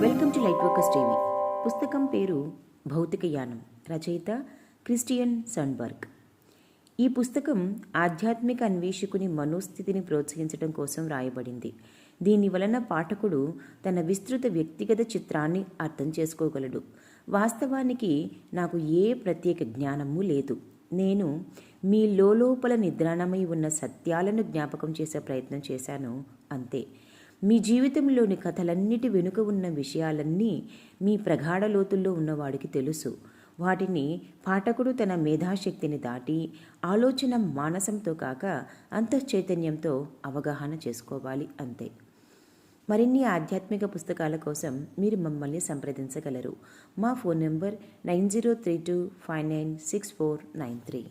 Welcome to light workers TV. పుస్తకం పేరు భౌతిక యానం రచయిత క్రిస్టియన్ సన్బర్గ్. ఈ పుస్తకం ఆధ్యాత్మిక అన్వేషకుని మనోస్థితిని ప్రోత్సహించడం కోసం రాయబడింది. దీని వలన పాఠకుడు తన విస్తృత వ్యక్తిగత చిత్రాన్ని అర్థం చేసుకోగలడు. వాస్తవానికి నాకు ఏ ప్రత్యేక జ్ఞానము లేదు. నేను మీ లోపల నిద్రాణమై ఉన్న సత్యాలను జ్ఞాపకం చేసే ప్రయత్నం చేశాను అంతే. మీ జీవితంలోని కథలన్నిటి వెనుక ఉన్న విషయాలన్నీ మీ ప్రగాఢ లోతుల్లో ఉన్నవాడికి తెలుసు. వాటిని పాఠకుడు తన మేధాశక్తిని దాటి ఆలోచన మానసంతో కాక అంతఃచైతన్యంతో అవగాహన చేసుకోవాలి అంతే. మరిన్ని ఆధ్యాత్మిక పుస్తకాల కోసం మీరు మమ్మల్ని సంప్రదించగలరు. మా phone number nine zero three two five nine six four nine three.